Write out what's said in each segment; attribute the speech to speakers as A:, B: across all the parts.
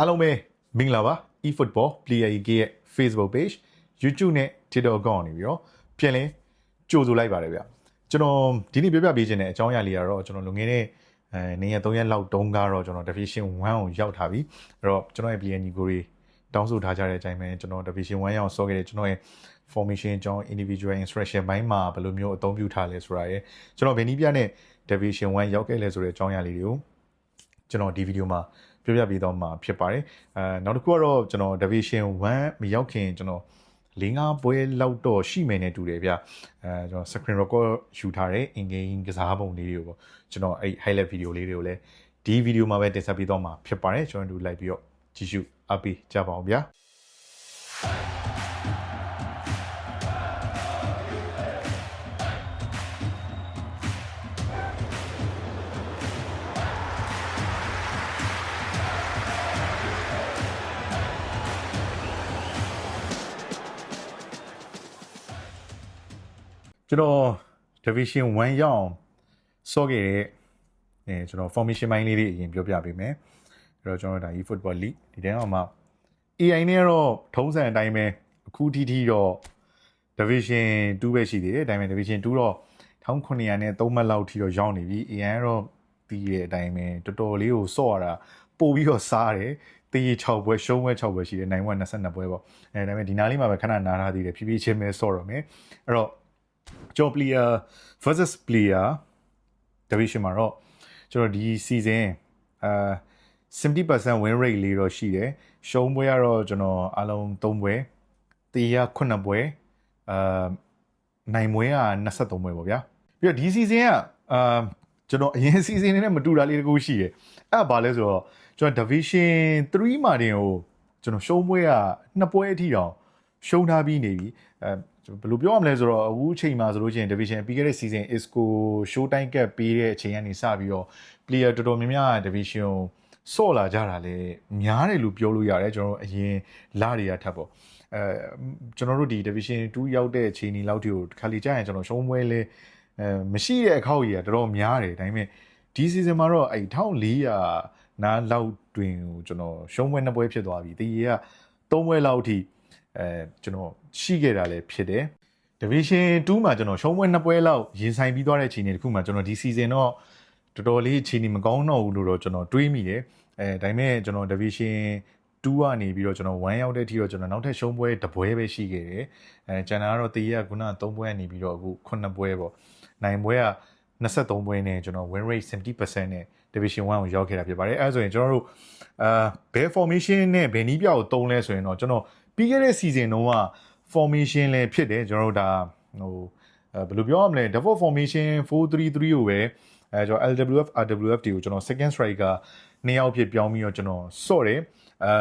A: အားလုံးပဲမင်္ဂလာပါ eFootball Player EK ရဲ့ Facebook page YouTube နဲ့ TikTok account နေပြီးတော့ပြန်လည်ကြိုဆိုလိုက်ပါတယ်ဗျကျွန်တော်ဒီနေ့ပြပြပေးခြင်းတဲ့အကြောင်းအရာလေးကတော့ကျွန်တော်လွန်ခဲ့တဲ့အဲနေ့ရက်3ရက်လောက်တုန်းကတော့ကျွန်တော် Division 1ကိုရောက်ထားပြီအဲ့တော့ကျွန်တော်ရဲ့ PN ကိုတွေတောင်းဆိုထားကြတဲ့အချိန်ပဲကျွန်တော် Division 1ရောက်ဆော့ခဲ့တဲ့ကျွန်တော်ရဲ့ formation အကြောင်း individual instruction ဘိုင်းမှာဘယ်လိုမျိုးအသုံးပြုထားလဲဆိုတာရယ်ကျွန်တော်ဗီနီးပြနဲ့ Division 1ရောက်ခဲ့လဲဆိုတဲ့အကြောင်းအရာလေးတွေကိုကျွန်တော်ဒီဗီဒီယိုမှာ ပြောပြပေးတော့မှာဖြစ်ပါတယ်အဲနောက်တစ်ခုကတော့ကျွန်တော် Division 1မရောက်ခင်ကျွန်တော်လင်းကားပွဲလောက်တော့ရှိမယ်နဲ့တူတယ်ဗျအဲကျွန်တော် screen record ယူထားတဲ့ in game ကစားပုံလေးတွေကိုပေါ့ကျွန်တော်အဲ့ highlight video လေးတွေကိုလည်းဒီဗီဒီယိုမှာပဲတင်ဆက်ပေးတော့မှာဖြစ်ပါတယ်ကျွန်တော်တို့လိုက်ပြီးတော့ကြည့်ရှုအပ်ပေးကြပါအောင်ဗျာ ကျွန်တော် division 1ရောက်အောင်စော့ခဲ့တဲ့အဲကျွန်တော် formation ပိုင်းလေးတွေအရင်ပြောပြပေးမယ်အဲ့တော့ကျွန်တော်ဒါ e-football league ဒီတိုင်းအောင်မှာ AI နဲ့တော့ထုံးစံအတိုင်းပဲအခုထိထိတော့ division 2ပဲရှိသေးတယ်ဒါပေမဲ့ division 2တော့1900နဲ့3မှတ်လောက်ထိတော့ရောက်နေပြီ AI ကတော့ပြီးတဲ့အတိုင်းပဲတော်တော်လေးကိုစော့ရတာပို့ပြီးတော့စားတယ်တေး6ပွဲရှုံးပွဲ6ပွဲရှိတယ်နိုင်ပွဲ22ပွဲပေါ့အဲဒါပေမဲ့ဒီနားလေးမှာပဲခဏနားထားသေးတယ်ဖြည်းဖြည်းချင်းပဲစော့တော့မယ်အဲ့တော့ ကျွန်တော် player versus player division မှာတော့ကျွန်တော်ဒီ season အာ 70% win rate လေးတော့ရှိတယ်ရှုံးပွဲကတော့ကျွန်တော်အလုံး3ပွဲတေးရ9ပွဲအာနိုင်ပွဲက23ပွဲပေါ့ဗျာပြီးတော့ဒီ season ကအာကျွန်တော်အရင် season နဲ့မတူတာလေးတကူရှိတယ်အဲ့ဒါဘာလဲဆိုတော့ကျွန်တော် division 3မှာတင်ကိုကျွန်တော်ရှုံးပွဲက2ပွဲအထိတောင်ရှုံးထားပြီးနေပြီအဲ ဘယ်လိုပြောရမလဲဆိုတော့အခုအချိန်မှာဆိုလို့ရှိရင် division ပြီးခဲ့တဲ့ season isco show time cap ပေးတဲ့အချိန်ကနေစပြီးတော့ player တော်တော်များများ division ဆော့လာကြတာလေများတယ်လို့ပြောလို့ရတယ်ကျွန်တော်တို့အရင်လာတွေကထပ်ပေါ့အဲကျွန်တော်တို့ဒီ division 2ရောက်တဲ့အချိန်ဒီလောက်ထိကိုခါလီကြာရင်ကျွန်တော်ရှုံးပွဲလဲအဲမရှိတဲ့အခောက်ကြီးကတော်တော်များတယ်ဒါပေမဲ့ဒီ season မှာတော့အဲ1400နားလောက်တွင်ကိုကျွန်တော်ရှုံးပွဲနှစ်ပွဲဖြစ်သွားပြီတည်ရက3ပွဲလောက်ထိ အဲကျွန်တော်ရှိခဲ့တာလည်းဖြစ်တယ် division 2မှာကျွန်တော်ရှုံးပွဲနှစ်ပွဲလောက်ရင်ဆိုင်ပြီးသွားတဲ့အချိန်တွေတခုမှကျွန်တော်ဒီ season တော့တော်တော်လေးအခြေအနေမကောင်းတော့ဘူးလို့တော့ကျွန်တော်တွေးမိတယ်အဲဒါပေမဲ့ကျွန်တော် division 2ကနေပြီးတော့ကျွန်တော်1ရောက်တဲ့အထိတော့ကျွန်တော်နောက်ထပ်ရှုံးပွဲတစ်ပွဲပဲရှိခဲ့တယ်အဲကျန်တာကတော့တည်ရကခုန3ပွဲနေပြီးတော့အခု9ပွဲပေါ့နိုင်ပွဲက23ပွဲနဲ့ကျွန်တော် win rate 70%နဲ့ division 1ကိုရောက်ခဲ့တာဖြစ်ပါတယ်အဲဆိုရင်ကျွန်တော်တို့အာဘယ် formation နဲ့ဘယ်နည်းပြကိုတုံးလဲဆိုရင်တော့ကျွန်တော် ပြီးခဲ့တဲ့ season တုန်းက formation လည်းဖြစ်တယ်ကျွန်တော်တို့ဒါဟိုဘယ်လိုပြောရမလဲ default formation 433ကိုပဲအဲကျွန်တော် LWF RWF တွေကိုကျွန်တော် second striker နှစ်ယောက်ဖြစ်ပြောင်းပြီးတော့ကျွန်တော်စော့တယ်အဲ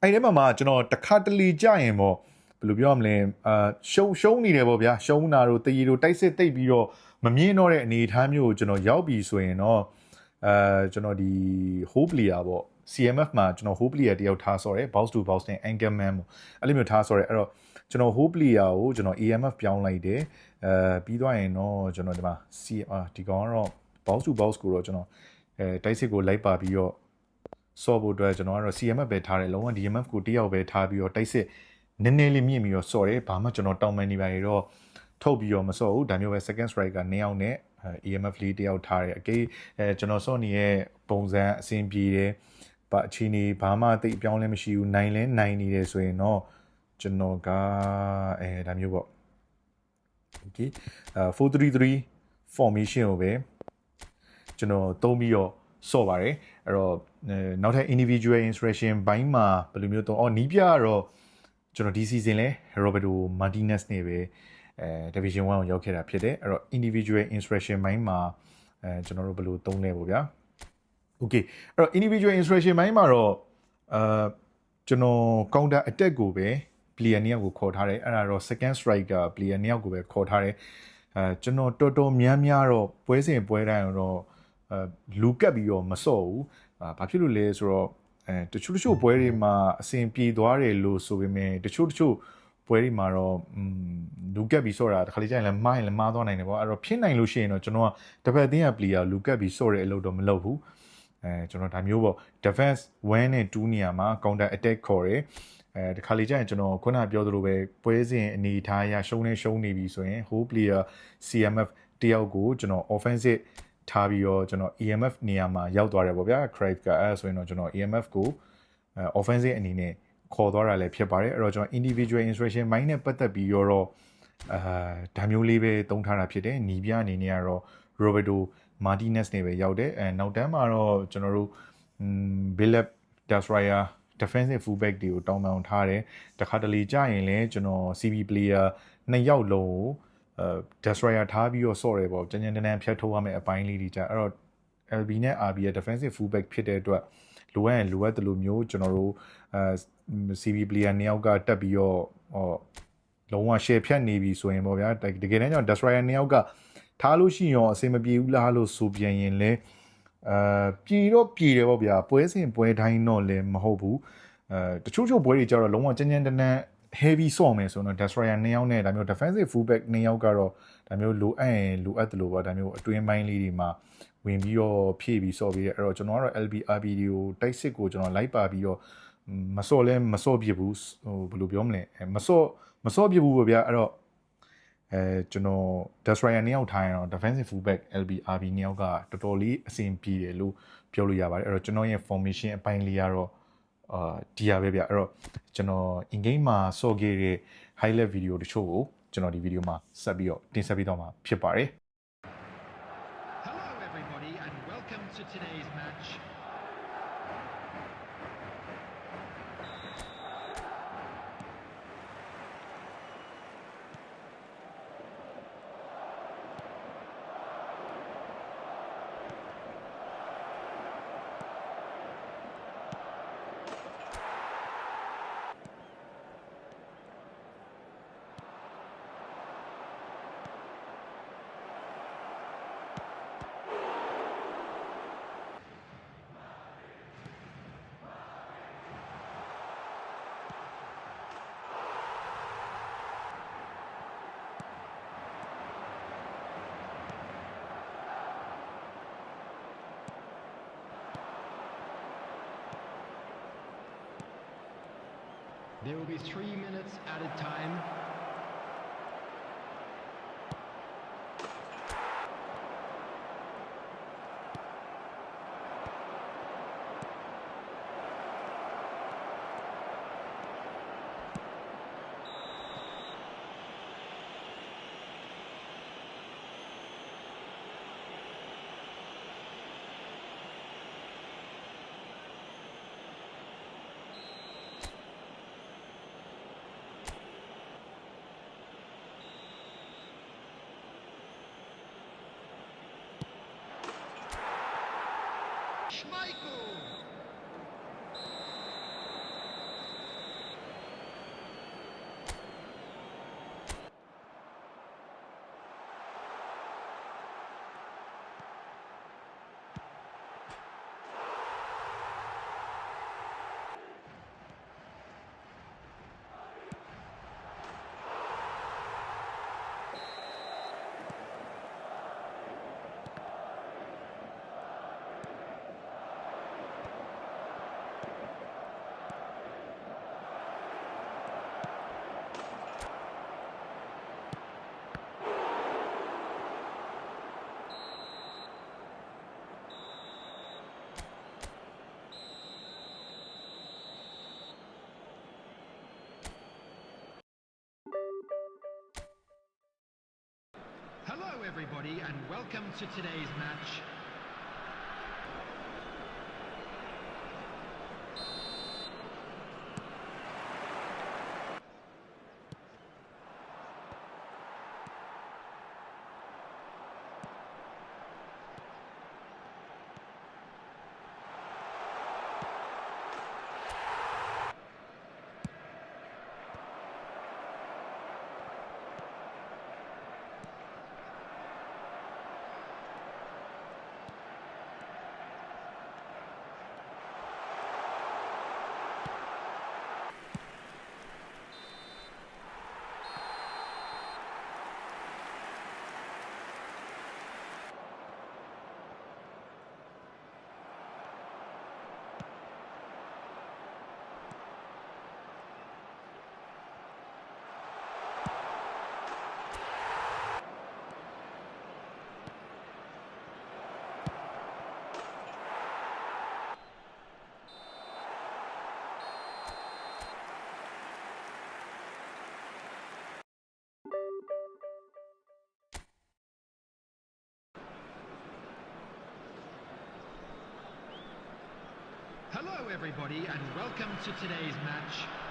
A: အဲ့ဒီမှာမှကျွန်တော်တခါတလေကြရင်ပေါ့ဘယ်လိုပြောရမလဲအာရှုံးရှုံးနေတယ်ပေါ့ဗျာရှုံးတာတို့တရီတို့တိုက်စစ်တိတ်ပြီးတော့မမြင်တော့တဲ့အနေအထားမျိုးကိုကျွန်တော်ရောက်ပြီဆိုရင်တော့အဲကျွန်တော်ဒီ whole player ပေါ့ CMF မှာကျွန်တော် whole player တယောက်ထားဆော်တယ် box to box နဲ့ anchor man ပေါ့အဲ့လိုမျိုးထားဆော်တယ်အဲ့တော့ကျွန်တော် whole player ကိုကျွန်တော် AMF ပြောင်းလိုက်တယ်အဲပြီးသွားရင်တော့ကျွန်တော်ဒီမှာ C အာဒီကောင်ကတော့ box to box ကိုတော့ကျွန်တော်အဲတိုက်စစ်ကိုလိုက်ပါပြီးတော့ဆော့ဖို့အတွက်ကျွန်တော်ကတော့ CMF ပဲထားတယ်လုံးဝ DMF ကိုတယောက်ပဲထားပြီးတော့တိုက်စစ်နည်းနည်းလေးမြင့်ပြီးတော့ဆော့တယ်ဘာမှကျွန်တော်တောင်းပန်နေပါရတော့ထုတ်ပြီးတော့မဆော့ဘူးဒါမျိုးပဲ second striker နှစ်ယောက်နဲ့ EMF လေးတယောက်ထားတယ်အကေးအဲကျွန်တော်ဆော့နေရဲ့ပုံစံအဆင်ပြေတယ် ဘာအချင်းကြီးဘာမှတိတ်ပြောင်းလဲမရှိဘူးနိုင်လဲနိုင်နေတယ်ဆိုရင်တော့ကျွန်တော်ကအဲဒါမျိုးပေါ့ okay 433 formation ကိုပဲကျွန်တော်သုံးပြီးတော့ဆော့ပါတယ်အဲ့တော့နောက်ထပ် individual instruction ဘိုင်းမှာဘယ်လိုမျိုးတော့အော်နီးပြကတော့ကျွန်တော်ဒီ season လဲ Roberto Martinez နဲ့ပဲအဲ division 1ကိုရောက်ခဲ့တာဖြစ်တယ်အဲ့တော့ individual instruction ဘိုင်းမှာအဲကျွန်တော်တို့ဘယ်လိုသုံးလဲပေါ့ဗျာ okay အဲ့တော့ individual instruction ဘိုင်းမှာတော့အာကျွန်တော် counter attack ကိုပဲ player နှစ်ယောက်ကိုခေါ်ထားတယ်အဲ့ဒါတော့ second striker player နှစ်ယောက်ကိုပဲခေါ်ထားတယ်အဲကျွန်တော်တော်တော်များများတော့ပွဲစဉ်ပွဲတိုင်းတော့အဲလူကပ်ပြီးတော့မစော့ဘူးအာဘာဖြစ်လို့လဲဆိုတော့အဲတချို့တချို့ပွဲတွေမှာအဆင်ပြေသွားတယ်လို့ဆိုပေမဲ့တချို့တချို့ပွဲတွေမှာတော့อืมလူကပ်ပြီးစော့တာတခါလေကြာရင်လည်းမိုင်းလည်းမားသွားနိုင်တယ်ပေါ့အဲ့တော့ဖြစ်နိုင်လို့ရှိရင်တော့ကျွန်တော်ကတပတ်အသင်းက player လူကပ်ပြီးစော့တဲ့အလုပ်တော့မလုပ်ဘူး အဲကျွန်တော်ဒါမျိုးပေါ့ defense 1နဲ့2နေရာမှာ counter attack ခေါ်တယ်အဲတခါလေကျရင်ကျွန်တော်ခုနပြောသလိုပဲပွဲစဉ်အနေအထားအရရှုံးနေရှုံးနေပြီဆိုရင် whole player CMF တယောက်ကိုကျွန်တော် offensive ထားပြီးတော့ကျွန်တော် EMF နေရာမှာရောက်သွားတယ်ပေါ့ဗျာ Crave ကအဲဆိုရင်တော့ကျွန်တော် EMF ကိုအဲ offensive အနေနဲ့ခေါ်သွားတာလည်းဖြစ်ပါတယ်အဲ့တော့ကျွန်တော် individual instruction mind နဲ့ပတ်သက်ပြီးတော့အာဒါမျိုးလေးပဲတုံးထားတာဖြစ်တယ်ညီပြအနေနဲ့ကတော့ Roberto Martinez နဲ့ပဲရောက်တယ်အဲနောက်တန်းမှာတော့ကျွန်တော်တို့ Billup Dasraya defensive fullback တွေကိုတောင်းတောင်းထားတယ်တခါတလေကြာရင်လည်းကျွန်တော် CB player နှစ်ယောက်လုံးကိုအဲ Destroyer ထားပြီးတော့ဆော့တယ်ပေါ့ကြမ်းကြမ်းတမ်းတမ်းဖြတ်ထိုးရမယ့်အပိုင်းလေးတွေကြာအဲ့တော့ LB နဲ့ RB ရဲ့ defensive fullback ဖြစ်တဲ့အတွက်လိုအပ်ရင်လိုအပ်တယ်လို့မျိုးကျွန်တော်တို့အဲ CB player နှစ်ယောက်ကတက်ပြီးတော့ဟောလုံးဝ share ဖြတ်နေပြီဆိုရင်ပေါ့ဗျာတကယ်တမ်းကျတော့ Destroyer နှစ်ယောက်က ထားလို့ရှိရင်အဆင်မပြေဘူးလားလို့ဆိုပြန်ရင်လည်းအာပြည်တော့ပြည်တယ်ပေါ့ဗျာပွဲစဉ်ပွဲတိုင်းတော့လည်းမဟုတ်ဘူးအဲတချို့ချို့ပွဲတွေကျတော့လုံးဝကြမ်းကြမ်းတမ်းတမ်း heavy ဆော့မယ်ဆိုတော့ destroyer နှစ်ယောက်နဲ့ဒါမျိုး defensive fullback နှစ်ယောက်ကတော့ဒါမျိုးလိုအပ်ရင်လိုအပ်တယ်လို့ပါဒါမျိုးအတွင်းပိုင်းလေးတွေမှာဝင်ပြီးတော့ဖြည့်ပြီးဆော့ပြီးတယ်အဲ့တော့ကျွန်တော်ကတော့ LBRB တွေကိုတိုက်စစ်ကိုကျွန်တော်လိုက်ပါပြီးတော့မဆော့လဲမဆော့ပြဘူးဟိုဘယ်လိုပြောမလဲမဆော့မဆော့ပြဘူးပေါ့ဗျာအဲ့တော့ အဲကျွန်တော် destroyer နှစ်ယောက်ထားရင်တော့ defensive fullback LBRB နှစ်ယောက်ကတော်တော်လေးအဆင်ပြေတယ်လို့ပြောလို့ရပါတယ်အဲ့တော့ကျွန်တော်ရဲ့ formation အပိုင်းလေးကတော့အာဒီရပဲဗျအဲ့တော့ကျွန်တော် in game မှာဆော့ခဲ့တဲ့ highlight video တချို့ကိုကျွန်တော်ဒီ video မှာဆက်ပြီးတော့တင်ဆက်ပေးတော့မှာဖြစ်ပါတယ်
B: Hello, everybody, and welcome to today's match. There will be three minutes at a time. Schmeichel! Hello, everybody, and welcome to today's match. Hello, everybody, and welcome to today's match.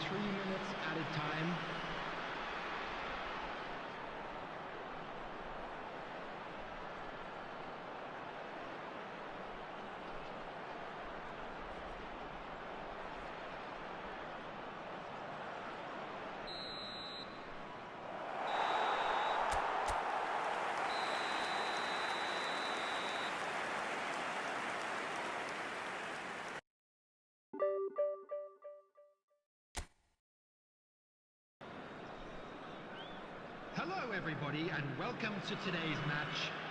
B: Three minutes added time. Hello, everybody, and welcome to today's match.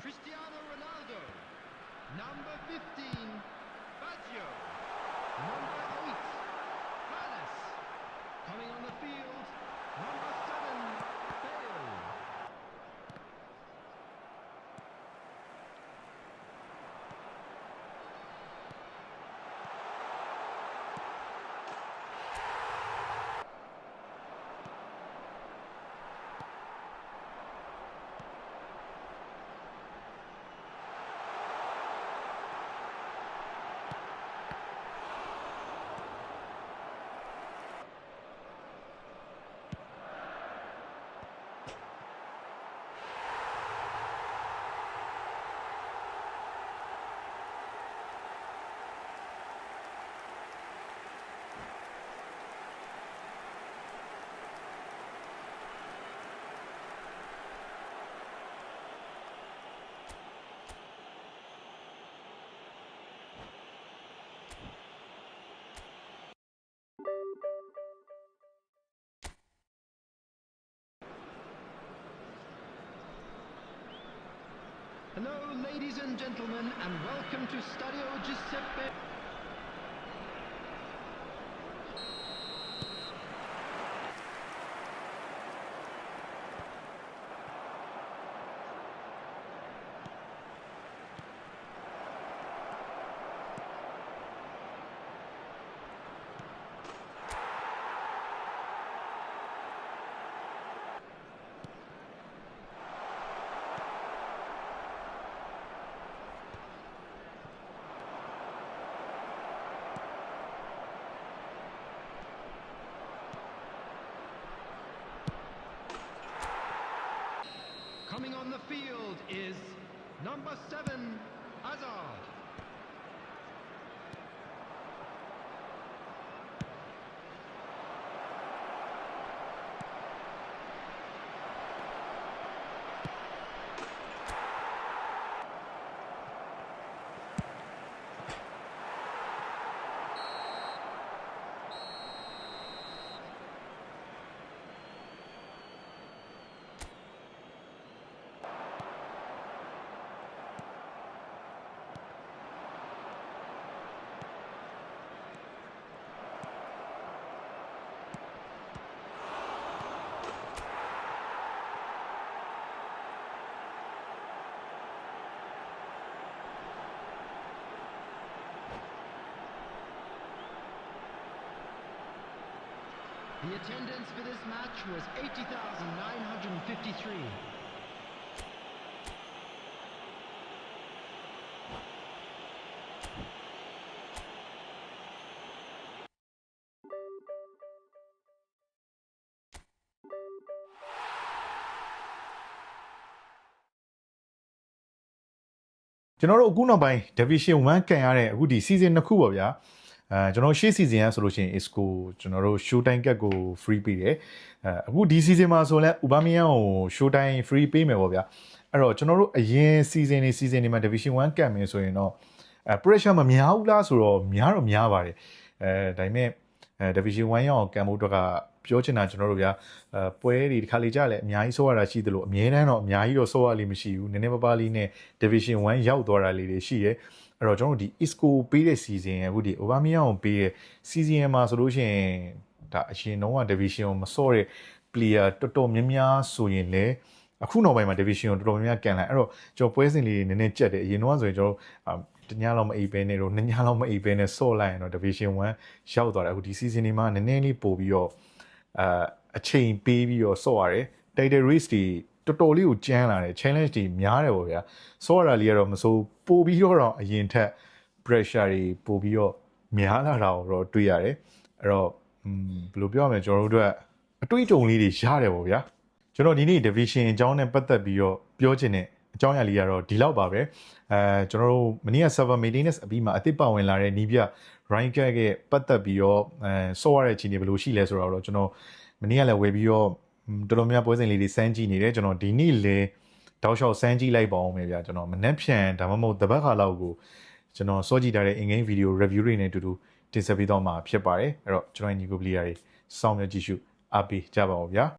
B: Cristiano Ronaldo. Number 15, Hello, ladies and gentlemen, and welcome to Stadio Giuseppe. Coming on the field is number seven, Hazard. The attendance for this match was 80,953.
A: ကျွန်တော်တို့အခုနောက်ပိုင်း division 1ကန်ရတဲ့အခုဒီ season နှစ်ခုပေါ့ဗျာ အဲကျွန်တော်ရှေ့ season ကဆိုလို့ရှိရင် isco ကျွန်တော်တို့ show time cut ကို free ပေးတယ်အဲအခုဒီ season မှာဆိုလဲ ubamiyan ကို show time free ပေးမယ်ပေါ့ဗျာအဲ့တော့ကျွန်တော်တို့အရင် season တွေ season တွေမှာ division 1ကန်မယ်ဆိုရင်တော့အဲ pressure မများဘူးလားဆိုတော့များတော့များပါတယ်အဲဒါပေမဲ့အဲ division 1ရောက်အောင်ကန်ဖို့အတွက်ကပြောချင်တာကျွန်တော်တို့ဗျာအဲပွဲတွေဒီခါလေးကြလဲအများကြီးဆော့ရတာရှိသလိုအများတန်းတော့အများကြီးတော့ဆော့ရလိမ့်မရှိဘူးနည်းနည်းပါးပါးလေးနဲ့ division 1ရောက်သွားတာလေးတွေရှိတယ် အဲ့တော့ကျွန်တော်တို့ဒီ isco ပေးတဲ့ season ရဲ့အခုဒီ Aubameyang ကိုပေးတဲ့ season မှာဆိုလို့ရှိရင်ဒါအရင်တော့က division ကိုမဆော့တဲ့ player တော်တော်များများဆိုရင်လည်းအခုနောက်ပိုင်းမှာ division ကိုတော်တော်များများကန်လိုက်အဲ့တော့ကျွန်တော်ပွဲစဉ်လေးတွေနည်းနည်းကြက်တယ်အရင်တော့ဆိုရင်ကျွန်တော်အာတညလောက်မအိပ်ပဲနဲ့တော့နှစ်ညလောက်မအိပ်ပဲနဲ့ဆော့လိုက်ရင်တော့ division 1ရောက်သွားတယ်အခုဒီ season ဒီမှာနည်းနည်းလေးပို့ပြီးတော့အာအချိန်ပေးပြီးတော့ဆော့ရတယ် title race တွေ တော်တော်လေးကိုကျန်းလာတယ် challenge တွေများတယ်ပေါ့ဗျာဆော့ရတာလေးကတော့မစိုးပို့ပြီးတော့တော့အရင်ထက် pressure တွေပို့ပြီးတော့များလာတာကိုတော့တွေ့ရတယ်အဲ့တော့อืมဘယ်လိုပြောရမလဲကျွန်တော်တို့အတွက်အတွေ့အကြုံလေးတွေရတယ်ပေါ့ဗျာကျွန်တော်ဒီနေ့ division အကြောင်းနဲ့ပတ်သက်ပြီးတော့ပြောချင်တဲ့အကြောင်းအရာလေးကတော့ဒီလောက်ပါပဲအဲကျွန်တော်တို့မနေ့က server maintenance အပြီးမှာအသစ်ပါဝင်လာတဲ့နီးပြ Ryan Cat ရဲ့ပတ်သက်ပြီးတော့အဲဆော့ရတဲ့အခြေအနေဘယ်လိုရှိလဲဆိုတော့ကျွန်တော်မနေ့ကလည်းဝယ်ပြီးတော့ တော်တော်များပွဲစဉ်လေးတွေစမ်းကြည့်နေတယ်ကျွန်တော်ဒီနေ့လေတောက်လျှောက်စမ်းကြည့်လိုက်ပါအောင်မယ်ဗျာကျွန်တော်မနှက်ဖြန်ဒါမှမဟုတ်တပတ်ခါလောက်ကိုကျွန်တော်စောကြည့်ထားတဲ့ in-game video review တွေနဲ့အတူတူတင်ဆက်ပေးတော့မှာဖြစ်ပါတယ်အဲ့တော့ကျွန်တော်ညီကိုပလီယာတွေစောင့်မျှော်ကြည့်ရှုအားပေးကြပါဦးဗျာ